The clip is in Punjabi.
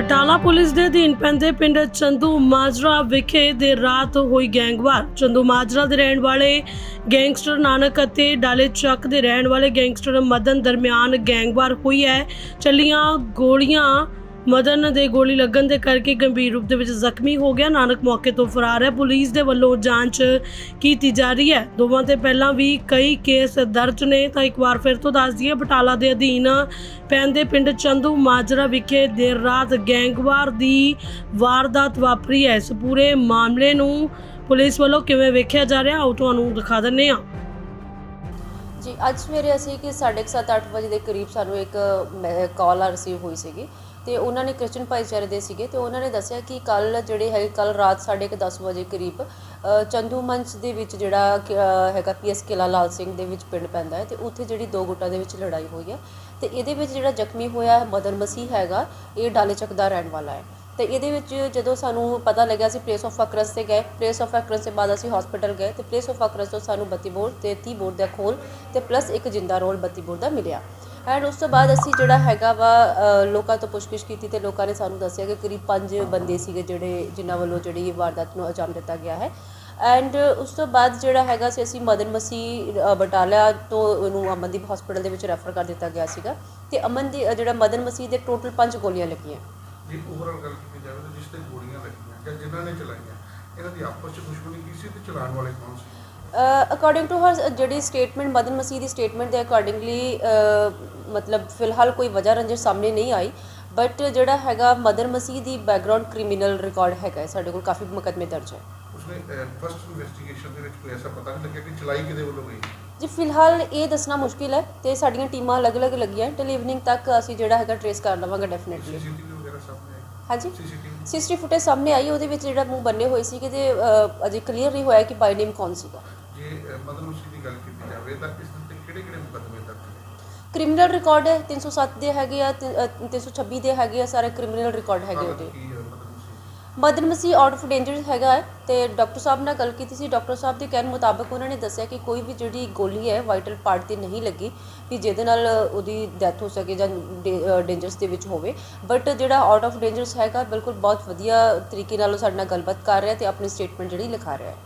ਬਟਾਲਾ ਪੁਲਿਸ ਦੇ ਅਧੀਨ ਪੈਂਦੇ ਪਿੰਡ ਚੰਦੂ ਮਾਜਰਾ ਵਿਖੇ ਦੇ ਰਾਤ ਹੋਈ ਗੈਂਗਵਾਰ। ਚੰਦੂ ਮਾਜਰਾ ਦੇ ਰਹਿਣ ਵਾਲੇ ਗੈਂਗਸਟਰ ਨਾਨਕ ਅਤੇ ਡਾਲੇ ਚੱਕ ਦੇ ਰਹਿਣ ਵਾਲੇ ਗੈਂਗਸਟਰ ਮਦਨ ਦਰਮਿਆਨ ਗੈਂਗਵਾਰ ਹੋਈ ਹੈ। ਚੱਲੀਆਂ ਗੋਲੀਆਂ ਮਦਨ ਦੇ ਗੋਲੀ ਲੱਗਣ ਦੇ ਕਰਕੇ ਗੰਭੀਰ ਰੂਪ ਦੇ ਵਿੱਚ ਜ਼ਖਮੀ ਹੋ ਗਿਆ। ਨਾਨਕ ਮੌਕੇ ਤੋਂ ਫਰਾਰ ਹੈ। ਪੁਲਿਸ ਦੇ ਵੱਲੋਂ ਜਾਂਚ ਕੀਤੀ ਜਾ ਰਹੀ ਹੈ। ਦੋਵਾਂ ਤੇ ਪਹਿਲਾਂ ਵੀ ਕਈ ਕੇਸ ਦਰਜ ਨੇ। ਤਾਂ ਇੱਕ ਵਾਰ ਫਿਰ ਤੋਂ ਦੱਸ ਦਈਏ, ਬਟਾਲਾ ਦੇ ਅਧੀਨ ਪੈਂਦੇ ਪਿੰਡ ਚੰਦੂ ਮਾਜਰਾ ਵਿਖੇ ਦੇਰ ਰਾਤ ਗੈਂਗਵਾਰ ਦੀ ਵਾਰਦਾਤ ਵਾਪਰੀ ਹੈ। ਇਸ ਪੂਰੇ ਮਾਮਲੇ ਨੂੰ ਪੁਲਿਸ ਵੱਲੋਂ ਕਿਵੇਂ ਵੇਖਿਆ ਜਾ ਰਿਹਾ, ਉਹ ਤੁਹਾਨੂੰ ਦਿਖਾ ਦਿੰਨੇ ਹਾਂ। ਜੀ, ਅੱਜ ਸਵੇਰੇ ਅਸੀਂ ਕਿ 7:30 ਅੱਠ ਵਜੇ ਦੇ ਕਰੀਬ ਸਾਨੂੰ ਇੱਕ ਕਾਲ ਆ ਰਿਸੀਵ ਹੋਈ ਸੀਗੀ। ਤੇ ਉਹਨਾਂ ਨੇ ਕ੍ਰਿਸਚਨ ਭਾਈਚਾਰੇ ਦੇ ਸੀਗੇ ਤੇ ਉਹਨਾਂ ਨੇ ਦੱਸਿਆ ਕਿ ਕੱਲ ਜਿਹੜੇ ਹੈ ਕੱਲ ਰਾਤ 10:30 ਵਜੇ ਕਰੀਬ ਅ, ਚੰਦੂ ਮੰਚ ਦੇ ਵਿੱਚ ਜਿਹੜਾ ਕਿ, ਅ, ਹੈਗਾ ਪੀਐਸ ਕਿਲਾ ਲਾਲ ਸਿੰਘ ਦੇ ਵਿੱਚ ਪਿੰਡ ਪੈਂਦਾ ਹੈ ਤੇ ਉੱਥੇ ਜਿਹੜੀ ਦੋ ਗੁੱਟਾਂ ਦੇ ਵਿੱਚ ਲੜਾਈ ਹੋਈ ਹੈ ਤੇ ਇਹਦੇ ਵਿੱਚ ਜਿਹੜਾ ਜ਼ਖਮੀ ਹੋਇਆ ਮਦਨ ਮਸੀਹ ਹੈਗਾ ਇਹ ਡਾਲੇ ਦਾ ਰਹਿਣ ਵਾਲਾ ਹੈ। ਤੇ ਇਹਦੇ ਵਿੱਚ ਜਦੋਂ ਸਾਨੂੰ ਪਤਾ ਲੱਗਿਆ ਸੀ ਪਲੇਸ ਆਫ ਅਕਰੈਂਸ ਤੇ ਗਏ ਪਲੇਸ ਆਫ ਅਕਰੈਂਸ ਤੋਂ ਬਾਅਦ ਅਸੀਂ ਹਸਪੀਟਲ ਗਏ ਤੇ ਪਲੇਸ ਆਫ ਅਕਰੈਂਸ ਤੋਂ ਸਾਨੂੰ 32 ਬੋਰ ਤੇ 30 ਬੋਰ ਦਾ ਖੋਲ ਤੇ ਪਲੱਸ ਇੱਕ ਜਿੰਦਾ ਰੋਲ 32 ਬੋਰ ਦਾ ਮਿਲਿਆ। ਐਂਡ ਉਸ ਤੋਂ ਬਾਅਦ ਅਸੀਂ ਜਿਹੜਾ ਹੈਗਾ ਵਾ ਅ, ਲੋਕਾਂ ਤੋਂ ਪੁੱਛਗਿੱਛ ਕੀਤੀ ਤੇ ਲੋਕਾਂ ਨੇ ਸਾਨੂੰ ਦੱਸਿਆ ਕਿ ਕਰੀਬ 5 ਬੰਦੇ ਸੀਗੇ ਜਿਹੜੇ ਜਿਨ੍ਹਾਂ ਵੱਲੋਂ ਜਿਹੜੀ ਇਹ ਵਾਰਦਾਤ ਨੂੰ ਅੰਜਾਮ ਦਿੱਤਾ ਗਿਆ ਹੈ। ਐਂਡ ਉਸ ਤੋਂ ਬਾਅਦ ਜਿਹੜਾ ਹੈਗਾ ਸੀ ਅਸੀਂ ਮਦਨ ਮਸੀਹ ਅ, ਬਟਾਲਾ ਤੋਂ ਉਹਨੂੰ ਅਮਨਦੀਪ ਹਸਪੀਟਲ ਦੇ ਵਿੱਚ ਰੈਫਰ ਕਰ ਦਿੱਤਾ ਗਿਆ ਸੀਗਾ। ਤੇ ਅਮਨ ਦੀ ਅ, ਜਿਹੜਾ ਮਦਨ ਮਸੀਹ ਦੇ ਟੋਟਲ 5 ਗੋਲੀਆਂ ਲੱਗੀਆਂ। ਜੇ ਓਵਰਆਲ ਗੱਲ ਕੀਤੀ ਜਾਵੇ ਤਾਂ ਜਿਸ ਤੇ ਗੋਲੀਆਂ ਲੱਗੀਆਂ ਜਾਂ ਜਿਨ੍ਹਾਂ ਨੇ ਚਲਾਈਆਂ ਇਹਨਾਂ ਦੀ ਆਪਸ ਵਿੱਚ ਦੁਸ਼ਮਣੀ ਕੀ ਸੀ ਤੇ ਚਲਾਉਣ ਵਾਲੇ ਕੌਣ ਸੀ? ਅਕੋਰਡਿੰਗ ਟੂ ਹਰ ਜਿਹੜੀ ਸਟੇਟਮੈਂਟ ਮਦਨ ਮਸੀਹ ਦੀ ਸਟੇਟਮੈਂਟ ਦੇ ਅਕੋਰਡਿੰਗਲੀ ਮਤਲਬ ਫਿਲਹਾਲ ਕੋਈ ਵਜ੍ਹਾ ਰੰਜਿਸ਼ ਸਾਹਮਣੇ ਨਹੀਂ ਆਈ ਬਟ ਜਿਹੜਾ ਹੈਗਾ ਮਦਨ ਮਸੀਹ ਦੀ ਬੈਕਗ੍ਰਾਉਂਡ ਕ੍ਰਿਮੀਨਲ ਰਿਕਾਰਡ ਹੈਗਾ ਸਾਡੇ ਕੋਲ ਕਾਫੀ ਮੁਕੱਦਮੇ ਦਰਜ ਹੈ। ਉਸਨੇ ਫਸਟ ਇਨਵੈਸਟੀਗੇਸ਼ਨ ਦੇ ਵਿੱਚ ਕੋਈ ਐਸਾ ਪਤਾ ਨਹੀਂ ਲੱਗਿਆ ਕਿ ਚਲਾਈ ਕਿਹਦੇ ਵੱਲੋਂ ਗਈ? ਜੀ ਫਿਲਹਾਲ ਇਹ ਦੱਸਣਾ ਮੁਸ਼ਕਿਲ ਹੈ ਤੇ ਸਾਡੀਆਂ ਟੀਮਾਂ ਅਲੱਗ-ਅਲੱਗ ਲੱਗੀਆਂ ਟਿਲ ਇਵਨਿੰਗ ਤੱਕ ਅਸੀਂ ਜਿਹੜਾ ਹੈਗਾ ਟ੍ਰੇਸ ਕਰ ਲਵਾਂਗੇ ਡੈਫੀਨਿਟਲੀ ਹਾਂਜੀ। ਸੀਸੀਟੀਵੀ ਸੀਸੀਟੀ ਫੁਟੇਜ ਸਾਹਮਣੇ ਆਈ ਉਹਦੇ ਵਿੱਚ ਜਿਹੜਾ ਮੂੰਹ ਬੰਨੇ ਹੋਏ ਸੀ ਤੇ ਅ, ਅਜੇ ਕਲੀਅਰ ਨਹੀਂ ਹੋਇਆ ਕਿ ਬਾਈ ਨੇਮ ਕੌਣ ਸੀਗਾ। ਜੇ ਅਹ, ਮਦਨ ਮੁਸੀ ਦੀ ਗੱਲ ਕੀਤੀ ਜਾਵੇ ਤਾਂ ਇਸ ਦੇ ਕਿਹੜੇ ਕਿਹੜੇ ਮੁਕੱਦਮੇ ਦਰਜ ਨੇ? ਕ੍ਰਿਮੀਨਲ ਰਿਕਾਰਡ ਹੈ 307 ਦੇ ਹੈਗੇ ਆ ਤੇ, ਅ, 326 ਦੇ ਹੈਗੇ ਆ ਸਾਰੇ ਕ੍ਰਿਮੀਨਲ ਰਿਕਾਰਡ ਹੈਗੇ ਉਹਦੇ। ਕੀ ਮੁਸੀ Madan Masih out of danger ਹੈਗਾ ਹੈ ਤੇ ਡਾਕਟਰ ਸਾਹਿਬ ਨਾਲ ਗੱਲ ਕੀਤੀ ਸੀ। ਡਾਕਟਰ ਸਾਹਿਬ ਦੇ ਕਹਿਣ ਮੁਤਾਬਕ ਉਹਨਾਂ ਨੇ ਦੱਸਿਆ ਕਿ ਕੋਈ ਵੀ ਜਿਹੜੀ ਗੋਲੀ ਹੈ ਵਾਈਟਲ ਪਾਰਟ ਤੇ ਨਹੀਂ ਲੱਗੀ ਵੀ ਜਿਹਦੇ ਨਾਲ ਉਹਦੀ ਡੈਥ ਹੋ ਸਕੇ ਜਾਂ ਡੇਂਜਰਸ ਦੇ ਵਿੱਚ ਹੋਵੇ। ਬਟ ਜਿਹੜਾ ਆਊਟ ਆਫ ਡੇਂਜਰਸ ਹੈਗਾ ਬਿਲਕੁਲ ਬਹੁਤ ਵਧੀਆ ਤਰੀਕੇ ਨਾਲ ਉਹ ਸਾਡੇ ਨਾਲ ਗੱਲਬਾਤ ਕਰ ਰਿਹਾ ਤੇ ਆਪਣੀ ਸਟੇਟਮੈਂਟ ਜਿਹੜੀ ਲਿਖਾ ਰਿਹਾ ਹੈ।